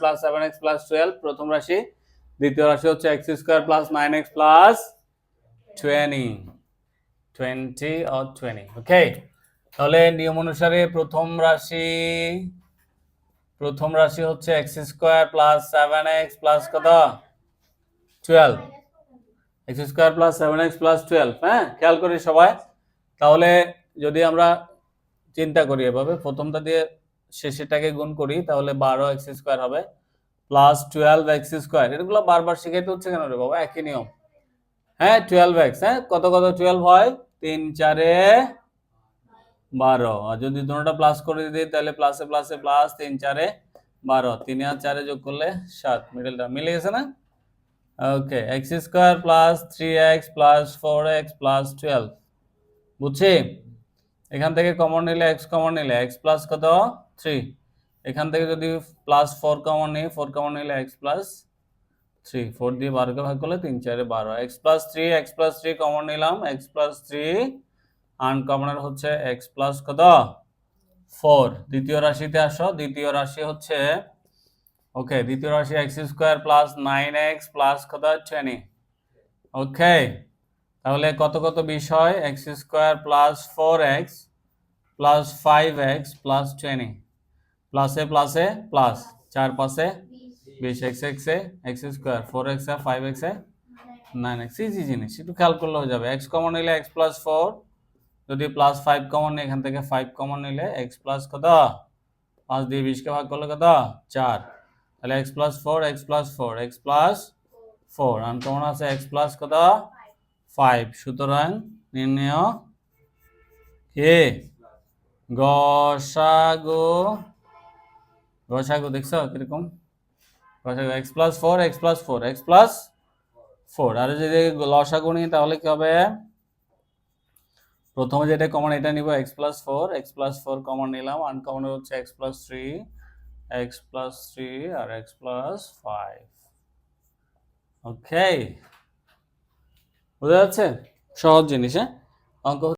Plus seven x plus twelve প্রথম রাশি। দ্বিতীয় রাশি হচ্ছে x square plus nine x plus twenty twenty or twenty okay তাহলে নিয়ম অনুসারে প্রথম রাশি প্রথম রাশি হচ্ছে x square plus seven x plus কত? Twelve x square plus seven x plus twelve হ্যাঁ? খেয়াল করি সবাই। তাহলে যদি আমরা চিন্তা করি এভাবে, প্রথমটা দিয়ে শেষেরটাকে গুণ করি, তাহলে বারো এক্স স্কোয়ার হবে প্লাস টুয়েলভ এক্স স্কোয়ার এগুলো বারবার শিখাইতে হচ্ছে কেন রে বাবা? একই নিয়ম। হ্যাঁ টুয়েলভ এক্স হ্যাঁ কত কত? টুয়েলভ হয়? তিন, চারে বারো। আর যদি দুটোটা প্লাস করে দিই, তাহলে প্লাসে প্লাসে প্লাস তিন, চারে বারো। তিন আর চারে যোগ করলে সাত। মিডলটা মিলে গেছে না? Okay x square plus three x plus four x plus twelve বুঝছি? এখান থেকে কমন নিলে এক্স কমন নিলে এক্স প্লাস কত? থ্রি। এখান থেকে যদি প্লাস ফোর কমন নিই ফোর কমন নিলে এক্স প্লাস থ্রি ফোর দিয়ে বারোকে ভাগ করলে তিন চারে বারো x plus three x plus three common নিলাম। এক্স প্লাস থ্রি আনকমনের হচ্ছে এক্স প্লাস কত? ফোর দ্বিতীয় রাশিতে আসো। দ্বিতীয় রাশি হচ্ছে ওকে দ্বিতীয় রাশি x square plus nine x plus কত? টোয়েন্টি ওকে তাহলে কত কত বিষয় x square plus four x plus five x plus twenty প্লাসে প্লাসে প্লাস চার পাশে বিশ এক্স এক্সে এক্স স্কোয়ার ফোর এক্সে ফাইভ এক্সে নাইন এক্স ইজি জিনিস, একটু খেয়াল করলে হয়ে যাবে। এক্স কমন নিলে এক্স প্লাস ফোর যদি প্লাস ফাইভ কমন নিই, এখান থেকে ফাইভ কমন নিলে এক্স প্লাস কত? পাঁচ দিয়ে বিশকে ভাগ করলে কত? চার। তাহলে x plus four x plus four x plus four uncommon আছে এক্স প্লাস কত? ফাইভ সুতরাং নির্ণয় কে? গসাগু গসাগু দেখছ কীরকম? গসাগু x plus four x plus four x plus four আর যদি লসাগু নিই তাহলে কি হবে? প্রথমে যেটা কমন এটা নিব x plus four x plus four common নিলাম। আনকমন হচ্ছে x plus three x plus three আর এক্স প্লাস ফাইভ ওকে বোঝা যাচ্ছে? সহজ জিনিস হ্যাঁ? অঙ্ক